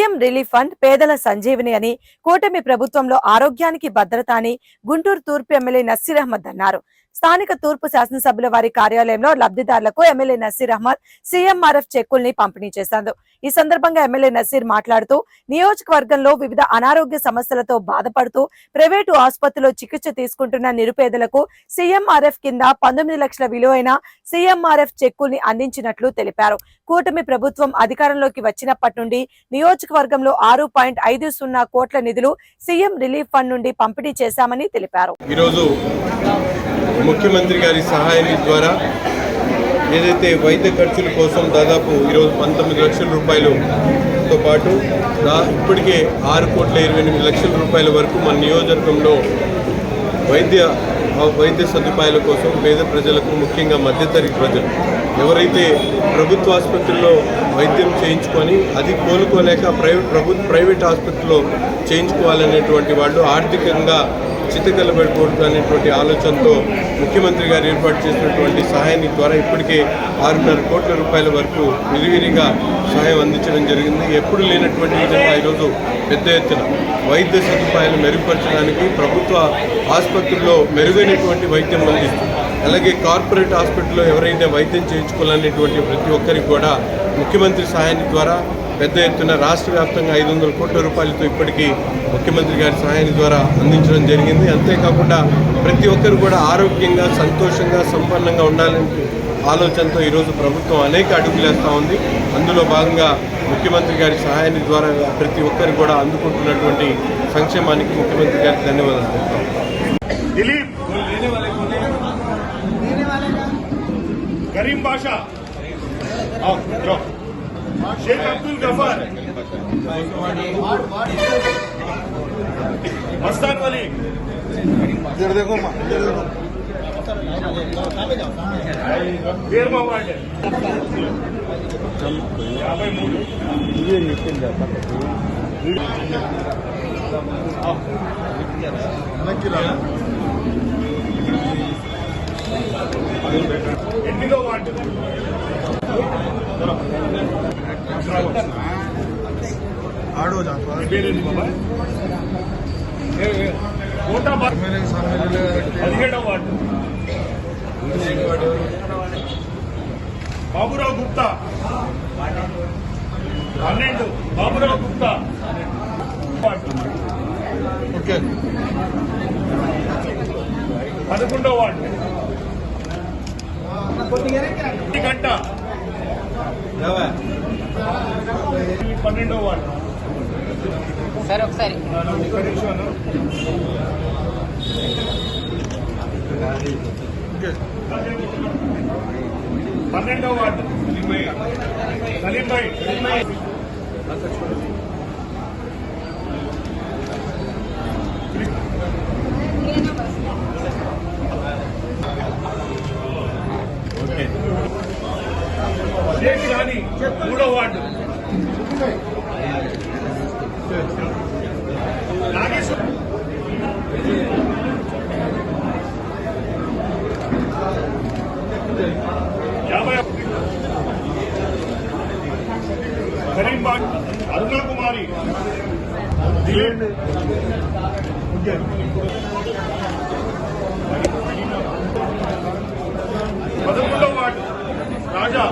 Relief fund పేదల సంజీవిని అని కూటమి ప్రభుత్వంలో ఆరోగ్యానికి భద్రత అని గుంటూరు తూర్పు ఎమ్మెల్యే నసీర్ అహ్మద్ అన్నారు. స్థానిక తూర్పు శాసనసభ్యుల వారి కార్యాలయంలో లబ్ధిదారులకు ఎమ్మెల్యే నసీర్ అహ్మద్ సీఎంఆర్ఎఫ్ చెక్కుల్ని పంపిణీ చేశారు. ఈ సందర్భంగా ఎమ్మెల్యే నసీర్ మాట్లాడుతూ నియోజకవర్గంలో వివిధ అనారోగ్య సమస్యలతో బాధపడుతూ ప్రైవేటు ఆసుపత్రిలో చికిత్స తీసుకుంటున్న నిరుపేదలకు సీఎంఆర్ఎఫ్ కింద పంతొమ్మిది లక్షల విలువైన సీఎంఆర్ఎఫ్ చెక్కుల్ని అందించినట్లు తెలిపారు. కూటమి ప్రభుత్వం అధికారంలోకి వచ్చినప్పటి నుండి నియోజకవర్గంలో ఆరు పాయింట్ ఐదు సున్నా కోట్ల నిధులు సీఎం రిలీఫ్ ఫండ్ నుండి పంపిణీ చేశామని తెలిపారు. ఈరోజు ముఖ్యమంత్రి గారి సహాయం ద్వారా ఏదైతే వైద్య ఖర్చుల కోసం దాదాపు ఈరోజు పంతొమ్మిది లక్షల రూపాయలుతో పాటు దా ఇప్పటికే ఆరు కోట్ల ఇరవై ఎనిమిది లక్షల రూపాయల వరకు మన నియోజకవర్గంలో వైద్య వైద్య సదుపాయాల కోసం పేద ప్రజలకు ముఖ్యంగా మధ్యతరగతి ప్రజలు ఎవరైతే ప్రభుత్వ ఆసుపత్రుల్లో వైద్యం చేయించుకొని అది కోలుకోలేక ప్రైవేట్ ప్రభు ప్రైవేట్ ఆసుపత్రిలో చేయించుకోవాలనేటువంటి వాళ్ళు ఆర్థికంగా చిత్తకలబడిపోవడం అనేటువంటి ఆలోచనతో ముఖ్యమంత్రి గారు ఏర్పాటు చేసినటువంటి సహాయాన్ని ద్వారా ఇప్పటికే ఆరున్నర కోట్ల రూపాయల వరకు విరివిరిగా సహాయం అందించడం జరిగింది. ఎప్పుడు లేనటువంటి విధంగా ఈరోజు పెద్ద ఎత్తున వైద్య సదుపాయాలు మెరుగుపరచడానికి ప్రభుత్వ ఆసుపత్రుల్లో మెరుగైనటువంటి వైద్యం అందిస్తుంది. అలాగే కార్పొరేట్ హాస్పిటల్లో ఎవరైతే వైద్యం చేయించుకోవాలనేటువంటి ప్రతి ఒక్కరికి కూడా ముఖ్యమంత్రి సహాయాన్ని ద్వారా పెద్ద ఎత్తున రాష్ట్ర వ్యాప్తంగా ఐదు వందల కోట్ల రూపాయలతో ఇప్పటికీ ముఖ్యమంత్రి గారి సహాయం ద్వారా అందించడం జరిగింది. అంతేకాకుండా ప్రతి ఒక్కరు కూడా ఆరోగ్యంగా సంతోషంగా సంపన్నంగా ఉండాలని ఆలోచనతో ఈరోజు ప్రభుత్వం అనేక అడుగులేస్తూ ఉంది. అందులో భాగంగా ముఖ్యమంత్రి గారి సహాయాన్ని ద్వారా ప్రతి ఒక్కరు కూడా అందుకుంటున్నటువంటి సంక్షేమానికి ముఖ్యమంత్రి గారికి ధన్యవాదాలు చెప్తాం గరీం భాష. शेख अब्दुल गफर मस्तान वली इधर देखो माँ इधर देखो వేర్మా వార్డ్ యాభై పేరేంటి బాబాయ్ కోటాబాద్ పదిహేడవ వార్డు. బాబురావు గుప్తా. పన్నెండు. బాబురావు గుప్తా. పదకొండవ వార్డు. గంట. పన్నెండవ వార్డు. సరే ఒకసారి. పన్నెండవ వార్డు. సలీం భాయ్ షేక్ రాణి మూడో వార్డు. కరీంబాగ్ అరుణ కుమారి పదకొండవ వార్డు రాజా